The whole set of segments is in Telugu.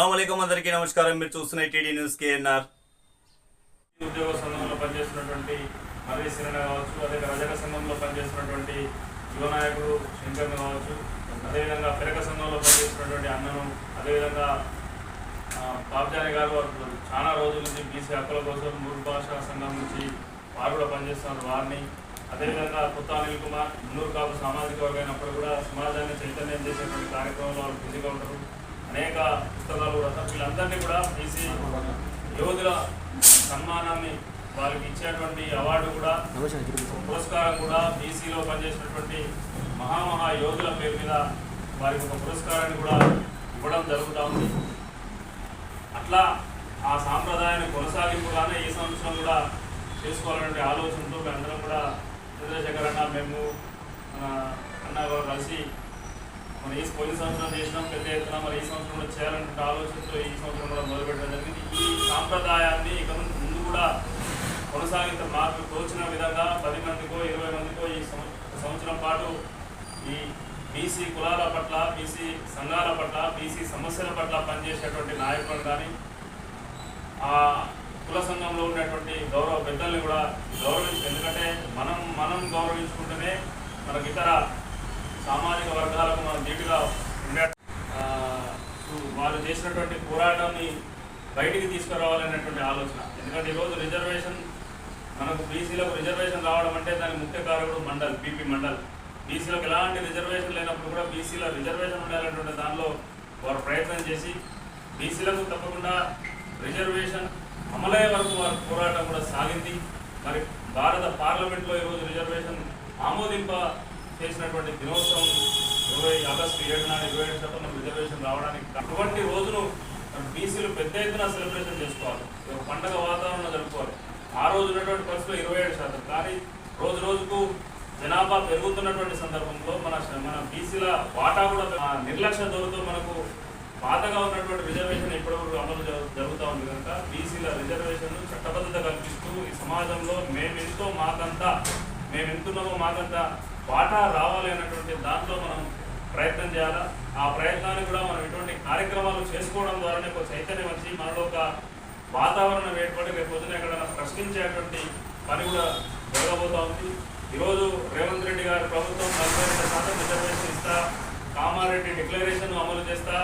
అస్సలం అందరికీ నమస్కారం. మీరు చూస్తున్న టీడీ న్యూస్ కేఎన్ఆర్. ఉద్యోగ సంఘంలో పనిచేస్తున్నటువంటి మర్రి సిరణ కావచ్చు అదే రజక సంఘంలో పనిచేస్తున్నటువంటి యువ నాయకుడు శంకర్ను కావచ్చు అదేవిధంగా పెరక సంఘంలో పనిచేస్తున్నటువంటి అన్నను అదేవిధంగా బాబ్జాని గారు వారు చాలా రోజుల నుంచి బీసీ హక్కుల కోసం మూడు భాషా సంఘం నుంచి వారు కూడా పనిచేస్తున్నారు వారిని. అదేవిధంగా కొత్త అనిల్ కుమార్ మున్నూరు కాపు సామాజిక వర్గం అయినప్పుడు కూడా సమాజాన్ని చైతన్యం చేసేటువంటి కార్యక్రమంలో వారు బిజీగా ఉంటారు అనేక పుస్తకాలు కూడా వీళ్ళందరినీ కూడా బీసీ యోధుల సన్మానాన్ని వారికి ఇచ్చేటువంటి అవార్డు కూడా పురస్కారం కూడా బీసీలో పనిచేసినటువంటి మహామహా యోధుల పేరు మీద వారికి ఒక పురస్కారాన్ని కూడా ఇవ్వడం జరుగుతూ ఉంది. అట్లా ఆ సాంప్రదాయాన్ని కొనసాగింపుగానే ఈ సంవత్సరం కూడా చేసుకోవాలనే ఆలోచనతో అందరం కూడా చంద్రశేఖర్ అన్న మేము అన్న కూడా కలిసి మన ఈ పోయిన సంవత్సరం చేసినాం పెద్ద ఎత్తున మరి ఈ సంవత్సరం కూడా చేయాలనే ఆలోచనతో ఈ సంవత్సరం కూడా మొదలుపెట్టడం జరిగింది. ఈ సాంప్రదాయాన్ని ఇక ముందు కూడా కొనసాగించ మాకు తోచిన విధంగా పది మందికో ఇరవై మందికో ఈ సంవత్సరం పాటు ఈ బీసీ కులాల పట్ల బీసీ సంఘాల పట్ల బీసీ సమస్యల పట్ల పనిచేసేటువంటి నాయకులను కానీ ఆ కుల సంఘంలో ఉన్నటువంటి గౌరవ పెద్దల్ని కూడా గౌరవించు ఎందుకంటే మనం మనం గౌరవించుకుంటేనే మనకి ఇతర సామాజిక వర్గాలకు మనం ధీటుగా ఉండే వారు చేసినటువంటి పోరాటాన్ని బయటికి తీసుకురావాలనేటువంటి ఆలోచన. ఎందుకంటే ఈరోజు రిజర్వేషన్ మనకు బీసీలకు రిజర్వేషన్ రావడం అంటే దాని ముఖ్య కారకుడు మండల్ బీపీ మండల్. బీసీలకు ఎలాంటి రిజర్వేషన్ లేనప్పుడు కూడా బీసీలో రిజర్వేషన్ ఉండాలనేటువంటి దానిలో వారు ప్రయత్నం చేసి బీసీలకు తప్పకుండా రిజర్వేషన్ అమలయ్యే వరకు వారి పోరాటం కూడా సాగింది. మరి భారత పార్లమెంట్లో ఈరోజు రిజర్వేషన్ ఆమోదింప చేసినటువంటి దినోత్సవం ఇరవై ఆగస్టు ఏడు నాడు ఇరవై ఏడు శాతం రిజర్వేషన్ రావడానికి అటువంటి రోజును బీసీలు పెద్ద ఎత్తున సెలబ్రేషన్ చేసుకోవాలి. పండగ వాతావరణం జరుపుకోవాలి. ఆ రోజు ఉన్నటువంటి పరిస్థితులు ఇరవై ఏడు శాతం. కానీ రోజు రోజుకు జనాభా పెరుగుతున్నటువంటి సందర్భంలో మన మన బీసీల వాటా కూడా నిర్లక్ష్య ధోరణితో మనకు పాతగా ఉన్నటువంటి రిజర్వేషన్ ఇప్పటివరకు అమలు జరుగుతూ ఉంది కనుక బీసీల రిజర్వేషన్ చట్టబద్ధత కల్పిస్తూ ఈ సమాజంలో మేమెంతో మాకంతా మేమెంతున్నామో మాకంతా వాటా రావాలి అన్నటువంటి దాంట్లో మనం ప్రయత్నం చేయాలా? ఆ ప్రయత్నాన్ని కూడా మనం ఇటువంటి కార్యక్రమాలు చేసుకోవడం ద్వారానే ఒక చైతన్యం వచ్చి మనలో ఒక వాతావరణం ఏర్పడి రేపు పొద్దున ఎక్కడైనా ప్రశ్నించేటువంటి పని కూడా జరగబోతా ఉంది. ఈరోజు రేవంత్ రెడ్డి గారి ప్రభుత్వం నలభై రెండు శాతం రిజర్వేషన్ ఇస్తా కామారెడ్డి డిక్లరేషన్ అమలు చేస్తా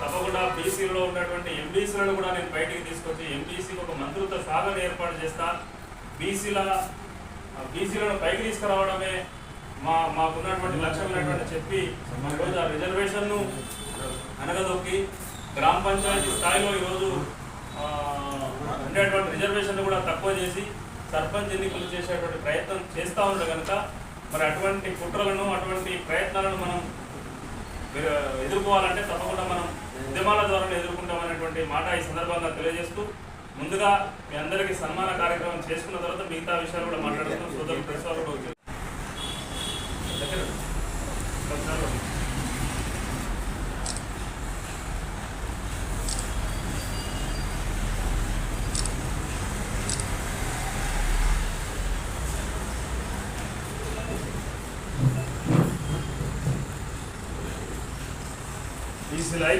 తప్పకుండా బీసీలో ఉన్నటువంటి ఎంబీసీలను కూడా నేను బయటికి తీసుకొచ్చి ఎంబీసీకి ఒక మంత్రిత్వ శాఖను ఏర్పాటు చేస్తా బీసీల బీసీలను పైకి తీసుకురావడమే మా మాకున్నటువంటి లక్ష్యమైనటువంటి చెప్పి ఈరోజు ఆ రిజర్వేషన్ను అనగదొక్కి గ్రామ పంచాయతీ స్థాయిలో ఈరోజు ఉండేటువంటి రిజర్వేషన్లు కూడా తక్కువ చేసి సర్పంచ్ ఎన్నికలు చేసేటువంటి ప్రయత్నం చేస్తూ ఉండే కనుక మరి అటువంటి కుట్రలను అటువంటి ప్రయత్నాలను మనం ఎదుర్కోవాలంటే తప్పకుండా మనం ఉద్యమాల ద్వారా ఎదుర్కొంటామనేటువంటి మాట ఈ సందర్భంగా తెలియజేస్తూ ముందుగా మీ అందరికీ సన్మాన కార్యక్రమం చేసుకున్న తర్వాత మిగతా విషయాలు కూడా మాట్లాడుతూ సోదరు ప్రెస్ వాళ్ళు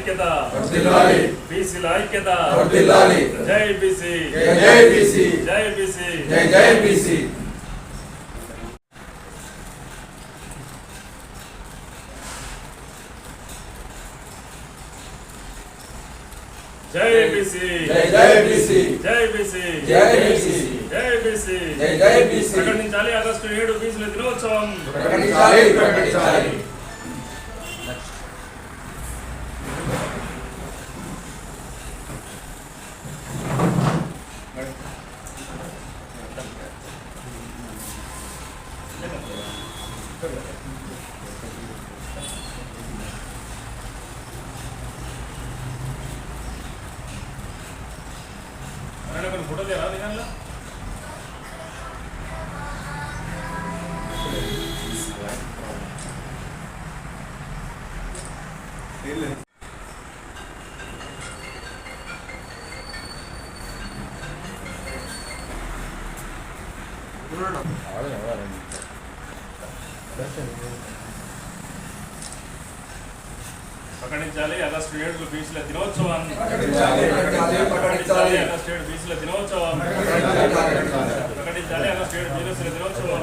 బీసీల ఐక్యత వర్ధిల్లాలి. బీసీల ఐక్యత వర్ధిల్లాలి. జై బీసీ జై జై బీసీ జై బీసీ జై జై బీసీ జై బీసీ జై జై బీసీ జై బీసీ జై బీసీ జై బీసీ జై జై బీసీ ప్రకటించాలి ఆగస్టు ఏడు బీసీల దినోత్సవం ప్రకటించాలి ప్రకటించాలి ప్రకటించాలి అలా స్టూడెంట్లు ఫీజుల దినోత్సవాన్ని ప్రకటించాలి అలా స్టూడెంట్ ఫీజుల దినోత్సవం. ప్రకటించాలి అలా స్టూడెంట్ ఫీజుల దినోత్సవం.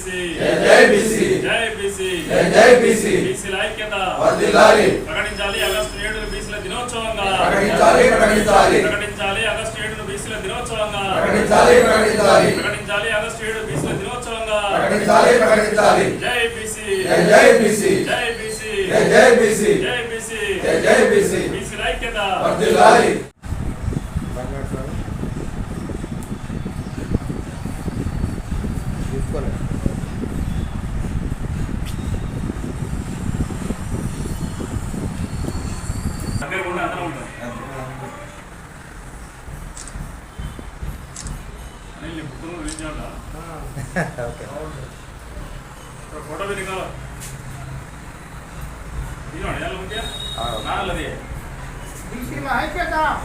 బీసీ జై బీసీ. జై బీసీ జై బీసీ. బీసీల ఐక్యత వర్ధిల్లాలి. ప్రకటించాలి ఆగస్టు ఏడు బీసీల దినోత్సవంగా ప్రకటించాలి, ప్రకటించాలి. ప్రకటించాలి ఆగస్టు ఏడు బీసీల దినోత్సవంగా ప్రకటించాలి, ప్రకటించాలి. ప్రకటించాలి ఆగస్టు ఏడు బీసీల దినోత్సవంగా ప్రకటించాలి, ప్రకటించాలి. జై బీసీ జై బీసీ. జై బీసీ జై బీసీ. జై బీసీ జై బీసీ. బీసీల ఐక్యత వర్ధిల్లాలి. దగ్గర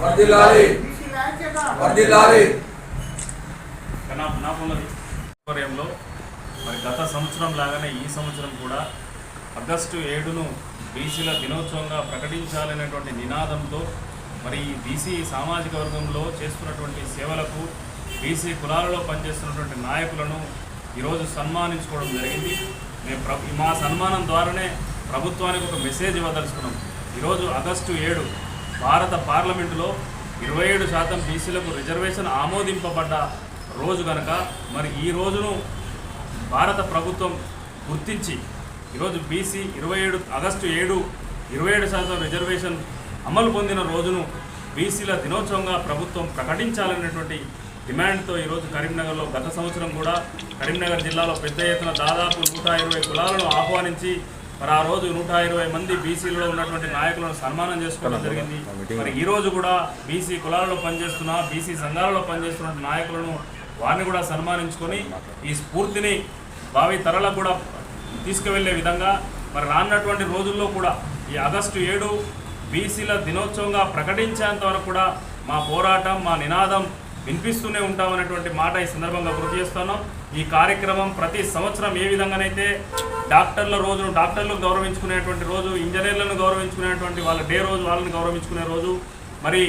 వర్ధిల్లాలి. వర్ధిల్లాలి. ఆధ్వర్యంలో మరి గత సంవత్సరం లాగానే ఈ సంవత్సరం కూడా ఆగస్టు ఏడును బీసీల దినోత్సవంగా ప్రకటించాలనేటువంటి నినాదంతో మరి ఈ బీసీ సామాజిక వర్గంలో చేస్తున్నటువంటి సేవలకు బీసీ కులాలలో పనిచేస్తున్నటువంటి నాయకులను ఈరోజు సన్మానించుకోవడం జరిగింది మేము ప్ర మా సన్మానం ద్వారానే ప్రభుత్వానికి ఒక మెసేజ్ ఇవ్వదలుచుకున్నాం ఈరోజు ఆగస్టు ఏడు భారత పార్లమెంటులో ఇరవై ఏడు శాతం బీసీలకు రిజర్వేషన్ ఆమోదింపబడ్డ రోజు కనుక మరి ఈ రోజును భారత ప్రభుత్వం గుర్తించి ఈరోజు బీసీ ఇరవై ఏడు ఆగస్టు ఏడు ఇరవై ఏడు శాతం రిజర్వేషన్ అమలు పొందిన రోజును బీసీల దినోత్సవంగా ప్రభుత్వం ప్రకటించాలనేటువంటి డిమాండ్తో ఈరోజు కరీంనగర్లో గత సంవత్సరం కూడా కరీంనగర్ జిల్లాలో పెద్ద ఎత్తున దాదాపు నూట ఇరవై కులాలను ఆహ్వానించి మరి ఆ రోజు నూట ఇరవై మంది బీసీలలో ఉన్నటువంటి నాయకులను సన్మానం చేసుకోవడం జరిగింది. మరి ఈ రోజు కూడా బీసీ కులాలలో పనిచేస్తున్న బీసీ సంఘాలలో పనిచేస్తున్న నాయకులను వారిని కూడా సన్మానించుకొని ఈ స్ఫూర్తిని భావి తరాలకు కూడా తీసుకువెళ్ళే విధంగా మరి రానున్నటువంటి రోజుల్లో కూడా ఈ ఆగస్టు ఏడు బీసీల దినోత్సవంగా ప్రకటించేంత వరకు కూడా మా పోరాటం మా నినాదం వినిపిస్తూనే ఉంటామనేటువంటి మాట ఈ సందర్భంగా గుర్తు చేస్తున్నాం. ఈ కార్యక్రమం ప్రతి సంవత్సరం ఏ విధంగానైతే డాక్టర్ల రోజును డాక్టర్లను గౌరవించుకునేటువంటి రోజు ఇంజనీర్లను గౌరవించుకునేటువంటి వాళ్ళ డే రోజు వాళ్ళని గౌరవించుకునే రోజు మరి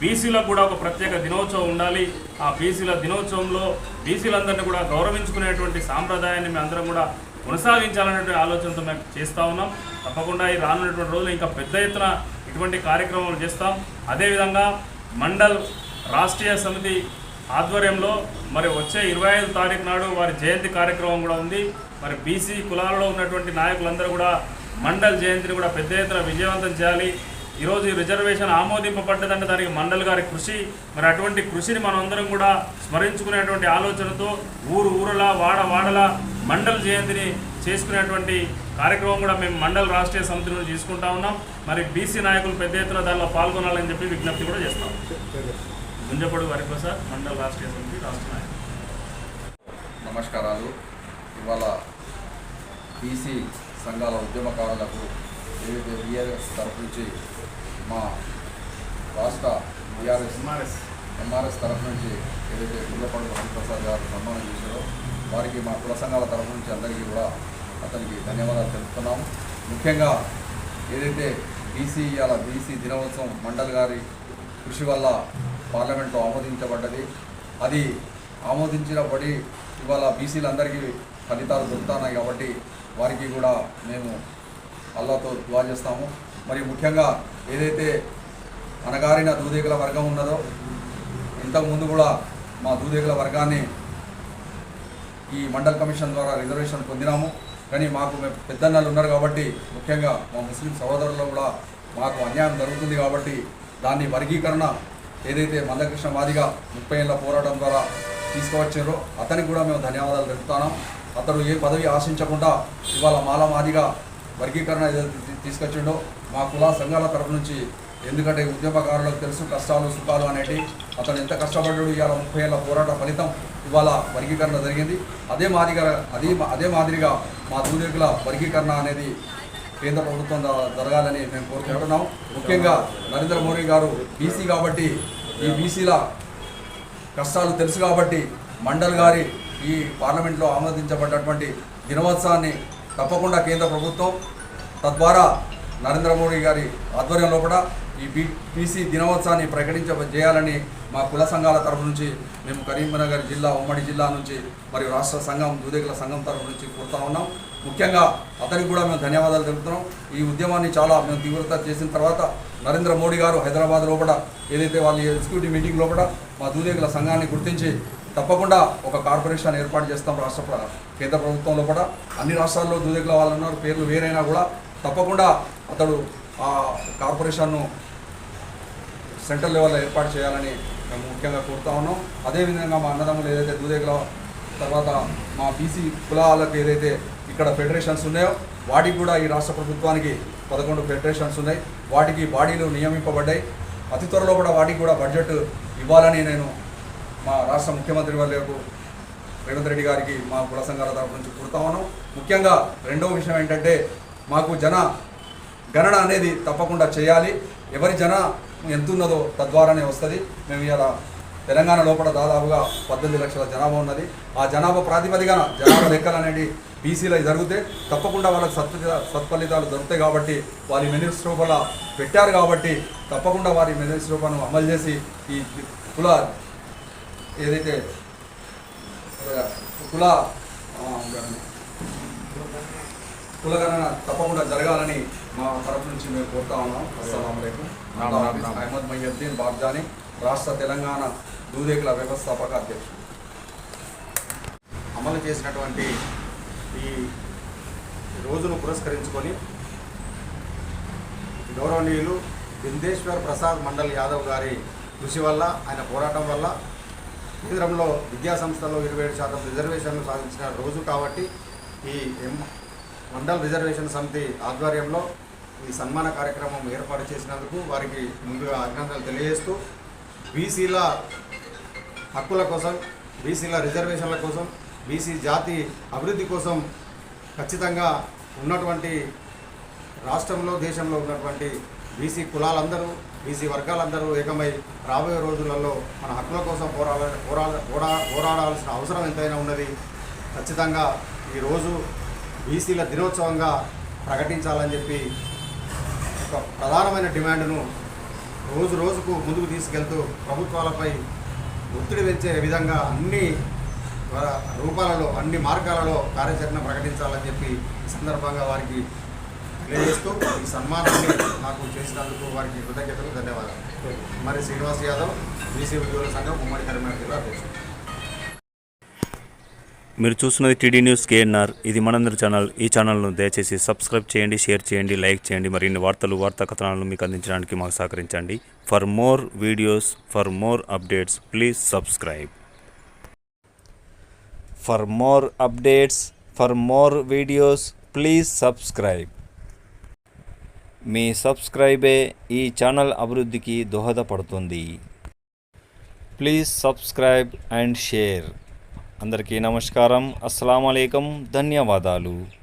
బీసీలకు కూడా ఒక ప్రత్యేక దినోత్సవం ఉండాలి. ఆ బీసీల దినోత్సవంలో బీసీలందరినీ కూడా గౌరవించుకునేటువంటి సాంప్రదాయాన్ని మేము అందరం కూడా కొనసాగించాలనేటువంటి ఆలోచనతో మేము చేస్తూ ఉన్నాం. తప్పకుండా ఈ రానున్నటువంటి రోజులు ఇంకా పెద్ద ఎత్తున ఇటువంటి కార్యక్రమాలు చేస్తాం. అదేవిధంగా మండల్ రాష్ట్రీయ సమితి ఆధ్వర్యంలో మరి వచ్చే ఇరవై ఐదు తారీఖు నాడు వారి జయంతి కార్యక్రమం కూడా ఉంది. మరి బీసీ కులాలలో ఉన్నటువంటి నాయకులందరూ కూడా మండల్ జయంతిని కూడా పెద్ద ఎత్తున విజయవంతం చేయాలి. ఈరోజు ఈ రిజర్వేషన్ ఆమోదింపబడ్డదంటే దానికి మండల్ గారి కృషి. మరి అటువంటి కృషిని మనందరం కూడా స్మరించుకునేటువంటి ఆలోచనతో ఊరు ఊరలా వాడ వాడలా మండల్ జయంతిని చేసుకునేటువంటి కార్యక్రమం కూడా మేము మండల్ రాష్ట్రీయ సమితి నుండి తీసుకుంటా ఉన్నాం. మరి బీసీ నాయకులు పెద్ద ఎత్తున దానిలో పాల్గొనాలని చెప్పి విజ్ఞప్తి కూడా చేస్తాం. గుంజపొడి వరిప్రసాద్ మండల్ రాష్ట్రీయ సమితి రాష్ట్ర నమస్కారాలు. ఇవాళ బీసీ సంఘాల ఉద్యమకారులకు ఏదైతే బీఆర్ఎస్ తరఫు నుంచి మా రాష్ట్ర బీఆర్ఎస్ ఎంఆర్ఎస్. ఎంఆర్ఎస్ తరఫు నుంచి ఏదైతే గుల్లపడు హరిప్రసాద్ గారు సన్మానం చేశారో వారికి మా కుల సంఘాల తరఫు నుంచి అందరికీ కూడా అతనికి ధన్యవాదాలు తెలుపుతున్నాము. ముఖ్యంగా ఏదైతే బీసీ ఇవాళ బీసీ దినోత్సవం మండల్ గారి కృషి వల్ల పార్లమెంట్లో ఆమోదించబడ్డది. అది ఆమోదించినప్పటి ఇవాళ బీసీలందరికీ ఫలితాలు దొరుకుతున్నాయి కాబట్టి వారికి కూడా మేము అల్లాతో దువా చేస్తాము. మరి ముఖ్యంగా ఏదైతే అనగారిన దూదేగల వర్గం ఉన్నదో ఇంతకుముందు కూడా మా దూదేగల వర్గాన్ని ఈ మండల్ కమిషన్ ద్వారా రిజర్వేషన్ పొందినాము. కానీ మాకు మేము పెద్దన్నలు ఉన్నారు కాబట్టి ముఖ్యంగా మా ముస్లిం సహోదరులు కూడా మాకు అన్యాయం జరుగుతుంది కాబట్టి దాన్ని వర్గీకరణ ఏదైతే మందకృష్ణ మాదిగా ముప్పై ఏళ్ళ పోరాటం ద్వారా తీసుకువచ్చారో అతనికి కూడా మేము ధన్యవాదాలు తెలుపుతున్నాం. అతడు ఏ పదవి ఆశించకుండా ఇవాళ మాల మాదిగా వర్గీకరణ ఏదైతే తీసుకొచ్చిండో మా కుల సంఘాల తరపు నుంచి ఎందుకంటే ఉద్యమకారులకు తెలుసు కష్టాలు సుఖాలు అనేటి అతను ఎంత కష్టపడ్డాడు ఇవాళ ముప్పై ఏళ్ళ పోరాట ఫలితం ఇవాళ వర్గీకరణ జరిగింది. అదే మాదిరిగా అదే అదే మాదిరిగా మా దూరేకుల వర్గీకరణ అనేది కేంద్ర ప్రభుత్వం జరగాలని మేము కోరుకుంటున్నాం ముఖ్యంగా నరేంద్ర మోడీ గారు బీసీ కాబట్టి ఈ బీసీల కష్టాలు తెలుసు కాబట్టి మండల్ గారి ఈ పార్లమెంట్లో ఆమోదించబడ్డటువంటి దినోత్సవాన్ని తప్పకుండా కేంద్ర ప్రభుత్వం తద్వారా నరేంద్ర మోడీ గారి ఆధ్వర్యంలో కూడా ఈ బీ బీసీ దినోత్సవాన్ని ప్రకటించ చేయాలని మా కుల సంఘాల తరపు నుంచి మేము కరీంనగర్ జిల్లా ఉమ్మడి జిల్లా నుంచి మరియు రాష్ట్ర సంఘం దూదేకుల సంఘం తరపు నుంచి కోరుతా ఉన్నాం. ముఖ్యంగా అతనికి కూడా మేము ధన్యవాదాలు తెలుపుతున్నాం. ఈ ఉద్యమాన్ని చాలా మేము తీవ్రత చేసిన తర్వాత నరేంద్ర మోడీ గారు హైదరాబాద్ లోపల ఏదైతే వాళ్ళ ఎగ్జిక్యూటివ్ మీటింగ్ లోపల మా దూదేకుల సంఘాన్ని గుర్తించి తప్పకుండా ఒక కార్పొరేషన్ ఏర్పాటు చేస్తాం రాష్ట్ర ప్ర- కేంద్ర ప్రభుత్వంలో కూడా అన్ని రాష్ట్రాల్లో దూదేకుల వాళ్ళు ఉన్నారు పేర్లు వేరైనా కూడా తప్పకుండా అతడు ఆ కార్పొరేషన్ను సెంట్రల్ లెవెల్లో ఏర్పాటు చేయాలని మేము ముఖ్యంగా కోరుతా ఉన్నాం. అదేవిధంగా మా అన్నదమ్ములు ఏదైతే దూదేగల తర్వాత మా బీసీ కులాలకు ఏదైతే ఇక్కడ ఫెడరేషన్స్ ఉన్నాయో వాటికి కూడా ఈ రాష్ట్ర ప్రభుత్వానికి పదకొండు ఫెడరేషన్స్ ఉన్నాయి. వాటికి బాడీలు నియమింపబడ్డాయి. అతి త్వరలో కూడా వాటికి కూడా బడ్జెట్ ఇవ్వాలని నేను మా రాష్ట్ర ముఖ్యమంత్రి వాళ్ళకు రేవంత్ రెడ్డి గారికి మా కుల సంఘాల తరపు నుంచి కోరుతా ఉన్నాం. ముఖ్యంగా రెండవ విషయం ఏంటంటే మాకు జన గణన అనేది తప్పకుండా చేయాలి. ఎవరి జన ఎంత ఉన్నదో తద్వారానే వస్తుంది. మేము ఇలా తెలంగాణ లోపల దాదాపుగా పద్దెనిమిది లక్షల జనాభా ఉన్నది. ఆ జనాభా ప్రాతిపదికన జనాభా లెక్కలు అనేది బీసీలో జరిగితే తప్పకుండా వాళ్ళకి సత్ఫలిత సత్ఫలితాలు దొరుకుతాయి కాబట్టి వారి మేనిఫెస్టోలో పెట్టారు కాబట్టి తప్పకుండా వారి మేనిఫెస్టోను అమలు చేసి ఈ కుల ఏదైతే కుల కులగణన తప్పకుండా జరగాలని మా తరపు నుంచి మేము కోరుతా ఉన్నాం. అస్సలం అహ్మద్ మయ్యద్దీన్ బాబ్జాని రాష్ట్ర తెలంగాణ దూదేకుల వ్యవస్థాపక అధ్యక్షుడు. అమలు చేసినటువంటి ఈ రోజును పురస్కరించుకొని గౌరవనీయులు బిందేశ్వర్ ప్రసాద్ మండల్ యాదవ్ గారి కృషి వల్ల ఆయన పోరాటం వల్ల కేంద్రంలో విద్యా సంస్థల్లో ఇరవై ఏడు శాతం రిజర్వేషన్లు సాధించిన రోజు కాబట్టి ఈ ఎం మండల్ రిజర్వేషన్ సమితి ఆధ్వర్యంలో ఈ సన్మాన కార్యక్రమం ఏర్పాటు చేసినందుకు వారికి ముందుగా అభినందనలు తెలియజేస్తూ బీసీల హక్కుల కోసం బీసీల రిజర్వేషన్ల కోసం బీసీ జాతి అభివృద్ధి కోసం ఖచ్చితంగా ఉన్నటువంటి రాష్ట్రంలో దేశంలో ఉన్నటువంటి బీసీ కులాలందరూ బీసీ వర్గాలందరూ ఏకమై రాబోయే రోజులలో మన హక్కుల కోసం పోరాడ పోరాడ పోరా పోరాడాల్సిన అవసరం ఎంతైనా ఉన్నది. ఖచ్చితంగా ఈరోజు బీసీల దినోత్సవంగా ప్రకటించాలని చెప్పి ఒక ప్రధానమైన డిమాండ్ను రోజు రోజుకు ముందుకు తీసుకెళ్తూ ప్రభుత్వాలపై ఒత్తిడి పెంచే విధంగా అన్ని రూపాలలో అన్ని మార్గాలలో కార్యాచరణ ప్రకటించాలని చెప్పి ఈ సందర్భంగా వారికి తెలియజేస్తూ ఈ సన్మానాన్ని నాకు చేసినందుకు వారికి కృతజ్ఞతలు ధన్యవాదాలు. మరి శ్రీనివాస్ యాదవ్ బీసీ ఉద్యోగుల సంఘం ఉమ్మడి కరీంనగర్ జిల్లా అధ్యక్షుడు. మీరు చూస్తున్నది టీడీ న్యూస్ కేఎన్ఆర్. ఇది మనందరి ఛానల్. ఈ ఛానల్ను దయచేసి సబ్స్క్రైబ్ చేయండి షేర్ చేయండి లైక్ చేయండి మరిన్ని వార్తలు వార్తా కథనాలను మీకు అందించడానికి మాకు సహకరించండి. For more videos for more updates please subscribe. For more updates for more videos please subscribe. మీ సబ్స్క్రైబే ఈ ఛానల్ అభివృద్ధికి దోహదపడుతుంది. Please subscribe and share. అందరికీ నమస్కారం. అస్సలం ధన్యవాదాలు.